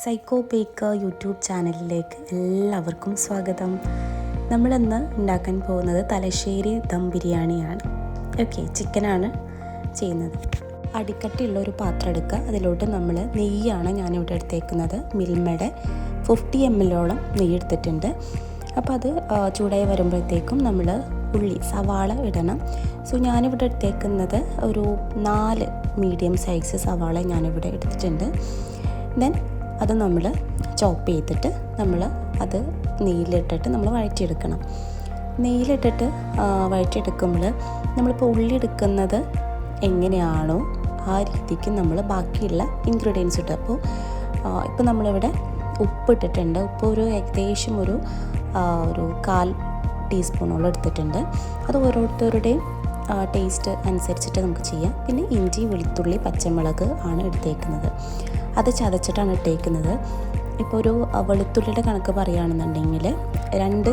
Psycho പേക്ക YouTube ചാനലിലേക്ക് എല്ലാവർക്കും സ്വാഗതം. നമ്മളിന്ന് ഉണ്ടാക്കാൻ പോകുന്നത് തലശ്ശേരി ദം ബിരിയാണിയാണ്. ഓക്കെ ചിക്കനാണ് ചെയ്യുന്നത്. അടിക്കട്ടിയുള്ള ഒരു പാത്രം എടുക്കുക. അതിലോട്ട് നമ്മൾ നെയ്യാണ് ഞാനിവിടെ എടുത്തേക്കുന്നത്. മിൽമയുടെ ഫിഫ്റ്റി എം എല്ലോളം നെയ്യ് എടുത്തിട്ടുണ്ട്. അപ്പോൾ അത് ചൂടായി വരുമ്പോഴത്തേക്കും നമ്മൾ ഉള്ളി സവാള ഇടണം. സോ ഞാനിവിടെ എടുത്തേക്കുന്നത് ഒരു നാല് മീഡിയം സൈസ് സവാള ഞാനിവിടെ എടുത്തിട്ടുണ്ട്. ദെൻ അത് നമ്മൾ ചോപ്പ് ചെയ്തിട്ട് നമ്മൾ അത് നെയ്യിലിട്ടിട്ട് നമ്മൾ വഴറ്റിയെടുക്കണം. നെയ്യിലിട്ടിട്ട് വഴറ്റിയെടുക്കുമ്പോൾ നമ്മളിപ്പോൾ ഉള്ളി എടുക്കുന്നത് എങ്ങനെയാണോ ആ രീതിക്ക് നമ്മൾ ബാക്കിയുള്ള ഇൻഗ്രീഡിയൻസ് ഇട്ട് അപ്പോൾ ഇപ്പോൾ നമ്മളിവിടെ ഉപ്പ് ഇട്ടിട്ടുണ്ട് ഉപ്പ് ഒരു ഏകദേശം ഒരു ഒരു കാൽ ടീസ്പൂണോളം എടുത്തിട്ടുണ്ട്. അത് ഓരോരുത്തരുടെയും ടേസ്റ്റ് അനുസരിച്ചിട്ട് നമുക്ക് ചെയ്യാം. പിന്നെ ഇഞ്ചി വെളുത്തുള്ളി പച്ചമുളക് ആണ് എടുത്തേക്കുന്നത്. അത് ചതച്ചിട്ടാണ് ഇട്ടേക്കുന്നത്. ഇപ്പോൾ ഒരു വെളുത്തുള്ളിയുടെ കണക്ക് പറയുകയാണെന്നുണ്ടെങ്കിൽ രണ്ട്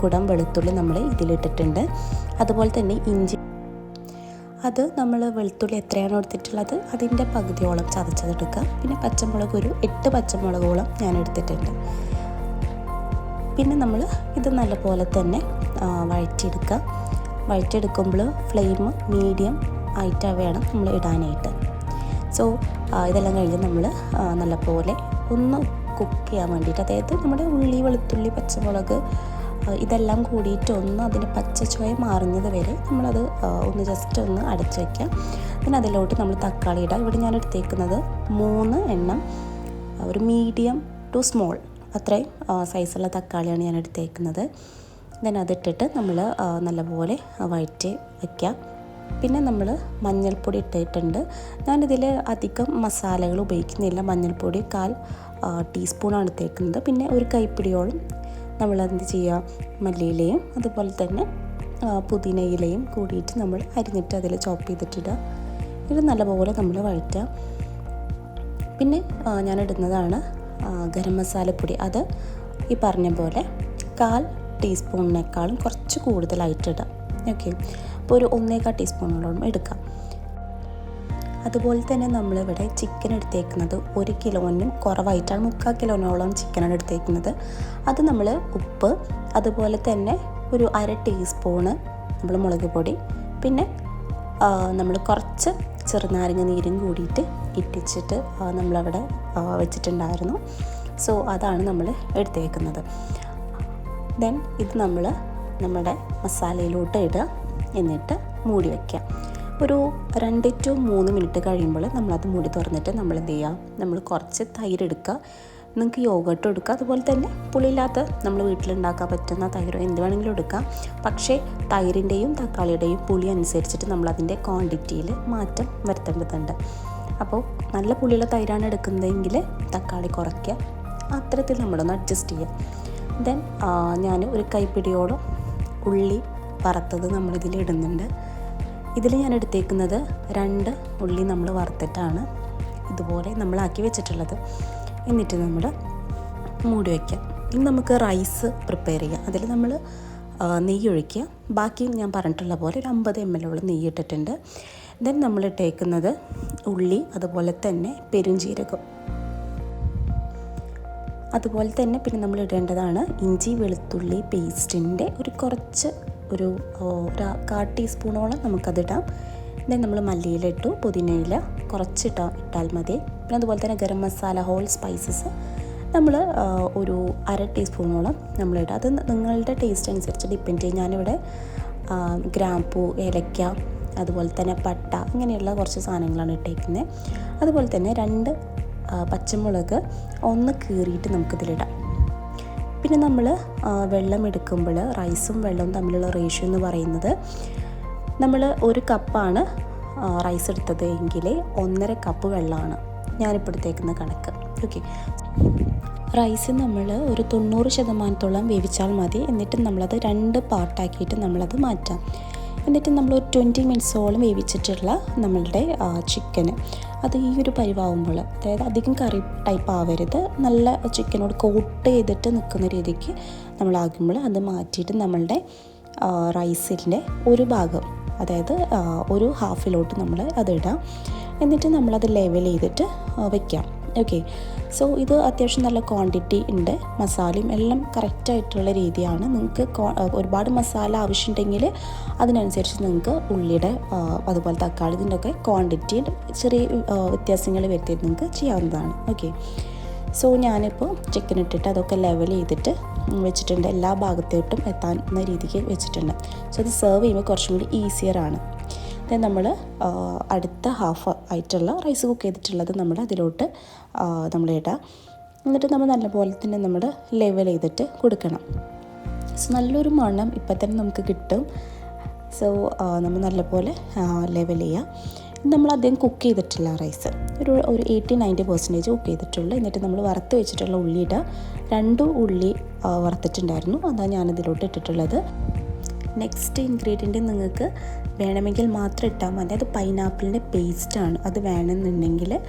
കുടം വെളുത്തുള്ളി നമ്മൾ ഇതിലിട്ടിട്ടുണ്ട്. അതുപോലെ തന്നെ ഇഞ്ചി. അത് നമ്മൾ വെളുത്തുള്ളി എത്രയാണ് എടുത്തിട്ടുള്ളത് അതിന്റെ പകുതിയോളം ചതച്ചതെടുക്കുക പിന്നെ പച്ചമുളക് ഒരു എട്ട് പച്ചമുളകോളം ഞാൻ എടുത്തിട്ടുണ്ട്. പിന്നെ നമ്മൾ ഇത് നല്ലപോലെ തന്നെ വഴറ്റിയെടുക്കുക. വഴറ്റിയെടുക്കുമ്പോൾ ഫ്ലെയിം മീഡിയം ആയിട്ട് വേണം നമ്മൾ ഇടാനായിട്ട്. സോ ഇതെല്ലാം കഴിഞ്ഞ് നമ്മൾ നല്ലപോലെ ഒന്ന് കുക്ക് ചെയ്യാൻ വേണ്ടിയിട്ട് അതായത് നമ്മുടെ ഉള്ളി വെളുത്തുള്ളി പച്ചമുളക് ഇതെല്ലാം കൂടിയിട്ട് ഒന്ന് അതിന്റെ പച്ചച്ചുവയ മാറുന്നത് വരെ നമ്മളത് ഒന്ന് ജസ്റ്റ് ഒന്ന് അടച്ചു വയ്ക്കാം പിന്നെ അതിലോട്ട് നമ്മൾ തക്കാളി ഇടാം. ഇവിടെ ഞാൻ എടുത്തേക്കുന്നത് മൂന്ന് എണ്ണം ഒരു മീഡിയം ടു സ്മോൾ അത്രയും സൈസുള്ള തക്കാളിയാണ് ഞാൻ എടുത്തേക്കുന്നത്. ദെൻ അതിട്ടിട്ട് നമ്മൾ നല്ലപോലെ വഴറ്റി വയ്ക്കാം പിന്നെ നമ്മൾ മഞ്ഞൾപ്പൊടി ഇട്ടിട്ടുണ്ട്. ഞാനിതിൽ അധികം മസാലകൾ ഉപയോഗിക്കുന്നില്ല. മഞ്ഞൾപ്പൊടി കാൽ ടീസ്പൂണാണ് തേക്കുന്നത് പിന്നെ ഒരു കൈപ്പിടിയോളം നമ്മൾ എന്ത് ചെയ്യുക മല്ലിയിലയും അതുപോലെ തന്നെ പുതിന പുതിനയിലയും കൂടിയിട്ട് നമ്മൾ അരിഞ്ഞിട്ട് അതിൽ ചോപ്പ് ചെയ്തിട്ടിടുക. ഇത് നല്ലപോലെ നമ്മൾ വഴറ്റുക. പിന്നെ ഞാൻ ഇടുന്നതാണ് ഗരം മസാലപ്പൊടി അത് ഈ പറഞ്ഞ പോലെ കാൽ ടീസ്പൂണിനേക്കാളും കുറച്ച് കൂടുതലായിട്ടിടാം ഓക്കെ. അപ്പോൾ ഒരു ഒന്നേക്കാൾ ടീസ്പൂണോളം എടുക്കാം. അതുപോലെ തന്നെ നമ്മളിവിടെ ചിക്കൻ എടുത്തേക്കുന്നത് ഒരു കിലോനും കുറവായിട്ടാണ് മുക്കാൽ കിലോനോളം ചിക്കനാണ് എടുത്തേക്കുന്നത്. അത് നമ്മൾ ഉപ്പ് അതുപോലെ തന്നെ ഒരു അര ടീസ്പൂണ് നമ്മൾ മുളക് പൊടി പിന്നെ നമ്മൾ കുറച്ച് ചെറുനാരങ്ങ നീരും കൂടിയിട്ട് ഇട്ടിച്ചിട്ട് നമ്മളവിടെ വെച്ചിട്ടുണ്ടായിരുന്നു. സോ അതാണ് നമ്മൾ എടുത്തേക്കുന്നത്. ദെൻ ഇത് നമ്മൾ നമ്മുടെ മസാലയിലോട്ട് ഇടുക. എന്നിട്ട് മൂടി വയ്ക്കുക ഒരു രണ്ട് ടു മൂന്ന് മിനിറ്റ് കഴിയുമ്പോൾ നമ്മളത് മൂടി തുറന്നിട്ട് നമ്മൾ എന്ത് ചെയ്യുക? നമ്മൾ കുറച്ച് തൈര് എടുക്കുക. നിങ്ങൾക്ക് യോഗട്ടും എടുക്കുക. അതുപോലെ തന്നെ പുളിയില്ലാത്ത നമ്മൾ വീട്ടിലുണ്ടാക്കാൻ പറ്റുന്ന തൈരോ എന്ത് വേണമെങ്കിലും എടുക്കാം പക്ഷേ തൈരിന്റെയും തക്കാളിയുടെയും പുളി അനുസരിച്ചിട്ട് നമ്മൾ നമ്മളതിന്റെ ക്വാണ്ടിറ്റിയിൽ മാറ്റം വരുത്തേണ്ടതുണ്ട്. അപ്പോൾ നല്ല പുളിയുള്ള തൈരാണ് എടുക്കുന്നതെങ്കിൽ തക്കാളി കുറയ്ക്കുക. അത്തരത്തിൽ നമ്മളൊന്ന് അഡ്ജസ്റ്റ് ചെയ്യുക. ദെൻ ഞാൻ ഒരു കൈപ്പിടിയോളം ഉള്ളി വറുത്തത് നമ്മളിതിൽ ഇടുന്നുണ്ട്. ഇതിൽ ഞാൻ എടുത്തേക്കുന്നത് രണ്ട് ഉള്ളി നമ്മൾ വറുത്തിട്ടാണ് ഇതുപോലെ നമ്മളാക്കി വെച്ചിട്ടുള്ളത്. എന്നിട്ട് നമ്മൾ മൂടി വയ്ക്കാം ഇനി നമുക്ക് റൈസ് പ്രിപ്പയർ ചെയ്യാം. അതിൽ നമ്മൾ നെയ്യ് ഒഴിക്കുക. ബാക്കി ഞാൻ പറഞ്ഞിട്ടുള്ള പോലെ ഒരു അമ്പത് എം ഉള്ള നെയ്യ് ഇട്ടിട്ടുണ്ട്. ദെൻ നമ്മൾ ഇട്ടേക്കുന്നത് ഉള്ളി അതുപോലെ തന്നെ പെരുംജീരകം. അതുപോലെ തന്നെ പിന്നെ നമ്മൾ ഇടേണ്ടതാണ് ഇഞ്ചി വെളുത്തുള്ളി പേസ്റ്റിന്റെ ഒരു കുറച്ച് ഒരു ഒരു കാ ടീസ്പൂണോളം നമുക്കതിടാം. ദെൻ നമ്മൾ മല്ലിയില ഇട്ടു പുതിനയില കുറച്ചിട്ട ഇട്ടാൽ മതി. പിന്നെ അതുപോലെ തന്നെ ഗരം മസാല ഹോൾ സ്പൈസസ് നമ്മൾ ഒരു അര ടീസ്പൂണോളം നമ്മളിടുക അത് നിങ്ങളുടെ ടേസ്റ്റ് അനുസരിച്ച് ഡിപ്പെൻഡ് ചെയ്യും. ഞാനിവിടെ ഗ്രാമ്പൂ ഏലക്ക അതുപോലെ തന്നെ പട്ട ഇങ്ങനെയുള്ള കുറച്ച് സാധനങ്ങളാണ് ഇട്ടേക്കുന്നത് അതുപോലെ തന്നെ രണ്ട് പച്ചമുളക് ഒന്ന് കീറിയിട്ട് നമുക്കിതിലിടാം. പിന്നെ നമ്മൾ വെള്ളം എടുക്കുമ്പോൾ റൈസും വെള്ളവും തമ്മിലുള്ള റേഷ്യോ എന്ന് പറയുന്നത് നമ്മൾ ഒരു കപ്പാണ് റൈസ് എടുത്തത് എങ്കിൽ ഒന്നര കപ്പ് വെള്ളമാണ് ഞാനിപ്പോൾ എടുത്തേക്കുന്ന കണക്ക്. ഓക്കെ റൈസ് നമ്മൾ ഒരു തൊണ്ണൂറ് ശതമാനത്തോളം വേവിച്ചാൽ മതി. എന്നിട്ട് നമ്മളത് രണ്ട് പാർട്ടാക്കിയിട്ട് നമ്മളത് മാറ്റാം. എന്നിട്ട് നമ്മൾ ഒരു ട്വന്റി മിനിറ്റ്സോളം വേവിച്ചിട്ടുള്ള നമ്മളുടെ ചിക്കന് അത് ഈ ഒരു പരിവാകുമ്പോൾ അതായത് അധികം കറി ടൈപ്പ് ആവരുത്. നല്ല ചിക്കനോട് കോട്ട് ചെയ്തിട്ട് നിൽക്കുന്ന രീതിക്ക് നമ്മളാകുമ്പോൾ അത് മാറ്റിയിട്ട് നമ്മളുടെ റൈസിന്റെ ഒരു ഭാഗം അതായത് ഒരു ഹാഫിലോട്ട് നമ്മൾ അതിടാം എന്നിട്ട് നമ്മളത് ലെവൽ ചെയ്തിട്ട് വയ്ക്കാം ഓക്കെ സോ ഇത് അത്യാവശ്യം നല്ല ക്വാണ്ടിറ്റി ഉണ്ട്. മസാലയും എല്ലാം കറക്റ്റായിട്ടുള്ള രീതിയാണ്. നിങ്ങൾക്ക് ഒരുപാട് മസാല ആവശ്യമുണ്ടെങ്കിൽ അതിനനുസരിച്ച് നിങ്ങൾക്ക് ഉള്ളിയുടെ അതുപോലെ തക്കാളി ഇതിന്റെ ഒക്കെ ക്വാണ്ടിറ്റി ചെറിയ വ്യത്യാസങ്ങൾ വരുത്തി നിങ്ങൾക്ക് ചെയ്യാവുന്നതാണ്. ഓക്കെ സോ ഞാനിപ്പോൾ ചിക്കൻ ഇട്ടിട്ട് അതൊക്കെ ലെവൽ ചെയ്തിട്ട് വെച്ചിട്ടുണ്ട്. എല്ലാ ഭാഗത്തോട്ടും എത്താവുന്ന രീതിക്ക് വെച്ചിട്ടുണ്ട്. സോ അത് സെർവ് ചെയ്യുമ്പോൾ കുറച്ചും കൂടി ഈസിയർ ആണ്. ദെൻ നമ്മൾ അടുത്ത ഹാഫ് ആയിട്ടുള്ള റൈസ് കുക്ക് ചെയ്തിട്ടുള്ളത് നമ്മൾ അതിലോട്ട് നമ്മൾ ഇടാം. എന്നിട്ട് നമ്മൾ നല്ലപോലെ തന്നെ നമ്മൾ ലെവൽ ചെയ്തിട്ട് കൊടുക്കണം. സോ നല്ലൊരു മണം ഇപ്പം തന്നെ നമുക്ക് കിട്ടും. സോ നമ്മൾ നല്ലപോലെ ലെവൽ ചെയ്യുക നമ്മൾ അധികം കുക്ക് ചെയ്തിട്ടില്ല റൈസ് ഒരു ഒരു എയ്റ്റി നയന്റി പെർസെന്റേജ് കുക്ക് ചെയ്തിട്ടുള്ളൂ. എന്നിട്ട് നമ്മൾ വറുത്ത് വെച്ചിട്ടുള്ള ഉള്ളി ഇടുക രണ്ട് ഉള്ളി വറുത്തിട്ടുണ്ടായിരുന്നു. അതാണ് ഞാനതിലോട്ട് ഇട്ടിട്ടുള്ളത്. നെക്സ്റ്റ് ഇൻഗ്രീഡിയന്റ് നിങ്ങൾക്ക് വേണമെങ്കിൽ മാത്രം ഇട്ടാൽ മതി. അത് പൈനാപ്പിളിന്റെ പേസ്റ്റാണ് അത് വേണമെന്നുണ്ടെങ്കിൽ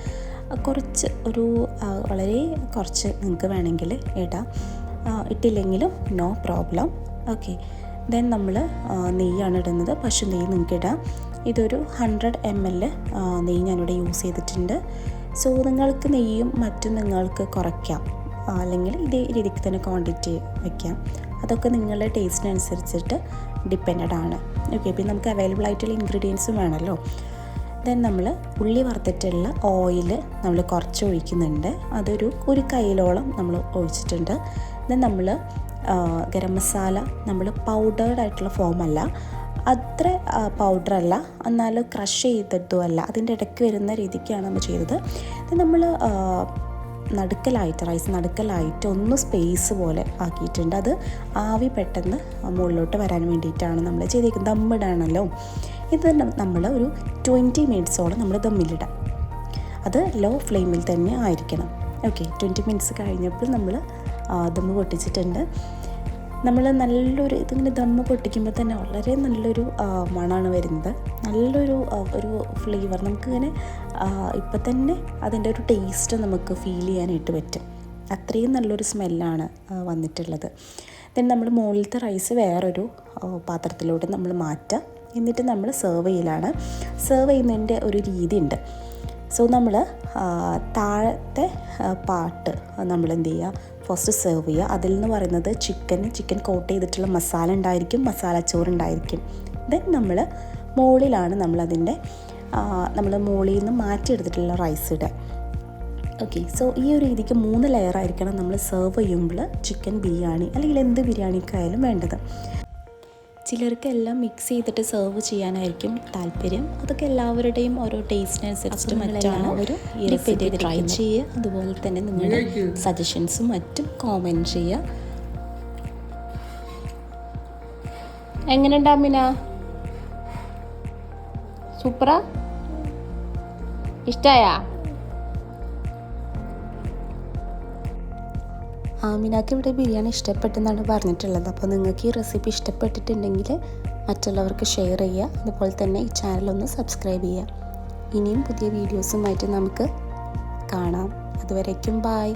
കുറച്ച് ഒരു വളരെ കുറച്ച് നിങ്ങൾക്ക് വേണമെങ്കിൽ ഇടാം. ഇട്ടില്ലെങ്കിലും നോ പ്രോബ്ലം ഓക്കെ ദെൻ നമ്മൾ നെയ്യാണ് ഇടുന്നത്. പശു നെയ്യ് നിങ്ങൾക്ക് ഇടാം. ഇതൊരു ഹൺഡ്രഡ് എം എൽ നെയ്യ് ഞാനിവിടെ യൂസ് ചെയ്തിട്ടുണ്ട്. സോ നിങ്ങൾക്ക് നെയ്യും മറ്റും നിങ്ങൾക്ക് കുറയ്ക്കാം. അല്ലെങ്കിൽ ഇതേ രീതിക്ക് തന്നെ ക്വാണ്ടിറ്റി വയ്ക്കാം അതൊക്കെ നിങ്ങളുടെ ടേസ്റ്റിനനുസരിച്ചിട്ട് ഡിപ്പെൻഡ് ആണ് ഓക്കെ പിന്നെ നമുക്ക് അവൈലബിൾ ആയിട്ടുള്ള ഇൻഗ്രീഡിയൻസും വേണമല്ലോ. ദെൻ നമ്മൾ ഉള്ളി വറുത്തിട്ടുള്ള ഓയിൽ നമ്മൾ കുറച്ച് ഒഴിക്കുന്നുണ്ട് അതൊരു ഒരു കൈയിലോളം നമ്മൾ ഒഴിച്ചിട്ടുണ്ട്. ദെൻ നമ്മൾ ഗരം മസാല നമ്മൾ പൗഡേർഡ് ആയിട്ടുള്ള ഫോമല്ല അത്ര പൗഡറല്ല എന്നാൽ ക്രഷ് ചെയ്തതും അല്ല. അതിന്റെ ഇടയ്ക്ക് വരുന്ന രീതിക്കാണ് നമ്മൾ ചെയ്തത്. നമ്മൾ നടുക്കലായിട്ട് റൈസ് നടുക്കലായിട്ട് ഒന്ന് സ്പേസ് പോലെ ആക്കിയിട്ടുണ്ട്. അത് ആവി പെട്ടെന്ന് മുകളിലോട്ട് വരാൻ വേണ്ടിയിട്ടാണ് നമ്മൾ ചെയ്തേക്കുന്നത്. ദമ്മിടാണല്ലോ ഇത് നമ്മൾ ഒരു ട്വന്റി മിനിറ്റ്സോളം നമ്മൾ ദമ്മിലിടാം അത് ലോ ഫ്ലെയിമിൽ തന്നെ ആയിരിക്കണം. ഓക്കെ ട്വന്റി മിനിറ്റ്സ് കഴിഞ്ഞപ്പോൾ നമ്മൾ ദമ്മ് പൊട്ടിച്ചിട്ടുണ്ട്. നമ്മൾ നല്ലൊരു ഇതിങ്ങനെ ദമ്മ പൊട്ടിക്കുമ്പോൾ തന്നെ വളരെ നല്ലൊരു മണമാണ് വരുന്നത്. നല്ലൊരു ഒരു ഫ്ലേവർ നമുക്കിങ്ങനെ ഇപ്പം തന്നെ അതിന്റെ ഒരു ടേസ്റ്റ് നമുക്ക് ഫീൽ ചെയ്യാനായിട്ട് പറ്റും. അത്രയും നല്ലൊരു സ്മെല്ലാണ് വന്നിട്ടുള്ളത്. ദെൻ നമ്മൾ മുകളിലത്തെ റൈസ് വേറൊരു പാത്രത്തിലോട്ട് നമ്മൾ മാറ്റുക എന്നിട്ട് നമ്മൾ സെർവ് ചെയ്യലാണ്. സെർവ് ചെയ്യുന്നതിന്റെ ഒരു രീതി ഉണ്ട് സോ നമ്മൾ താഴത്തെ പാട്ട് നമ്മൾ എന്ത് ചെയ്യുക? ഫസ്റ്റ് സെർവ് ചെയ്യുക. അതിൽ നിന്ന് പറയുന്നത് ചിക്കൻ ചിക്കൻ കോട്ട് ചെയ്തിട്ടുള്ള മസാല ഉണ്ടായിരിക്കും മസാല ചോറ് ഉണ്ടായിരിക്കും. ദെൻ നമ്മൾ മുകളിലാണ് നമ്മളതിന്റെ നമ്മൾ മുകളിൽ നിന്ന് മാറ്റിയെടുത്തിട്ടുള്ള റൈസ് ഇടുക. ഓക്കെ സോ ഈ ഒരു രീതിക്ക് മൂന്ന് ലെയർ ആയിരിക്കണം നമ്മൾ സെർവ് ചെയ്യുമ്പോൾ ചിക്കൻ ബിരിയാണി അല്ലെങ്കിൽ എന്ത് ബിരിയാണിക്കായാലും വേണ്ടത്. ചിലർക്ക് എല്ലാം മിക്സ് ചെയ്തിട്ട് സെർവ് ചെയ്യാനായിരിക്കും താല്പര്യം. അതൊക്കെ എല്ലാവരുടെയും ഓരോ ടേസ്റ്റിനനുസരിച്ച് മറ്റാണ് ഈ റെസിപ്പി ട്രൈ ചെയ്യുക. അതുപോലെ തന്നെ നിങ്ങളുടെ സജഷൻസും മറ്റും കോമെന്റ് ചെയ്യുക. എങ്ങനെയുണ്ട് അമ്മിന സൂപ്പറാ? ഇഷ്ടായാ? ആമിനാക്ക് ഇവിടെ ബിരിയാണി ഇഷ്ടപ്പെട്ടെന്നാണ് പറഞ്ഞിട്ടുള്ളത്. അപ്പോൾ നിങ്ങൾക്ക് ഈ റെസിപ്പി ഇഷ്ടപ്പെട്ടിട്ടുണ്ടെങ്കിൽ മറ്റുള്ളവർക്ക് ഷെയർ ചെയ്യുക. അതുപോലെ തന്നെ ഈ ചാനലൊന്ന് സബ്സ്ക്രൈബ് ചെയ്യുക. ഇനിയും പുതിയ വീഡിയോസുമായിട്ട് നമുക്ക് കാണാം. അതുവരേക്കും ബായ്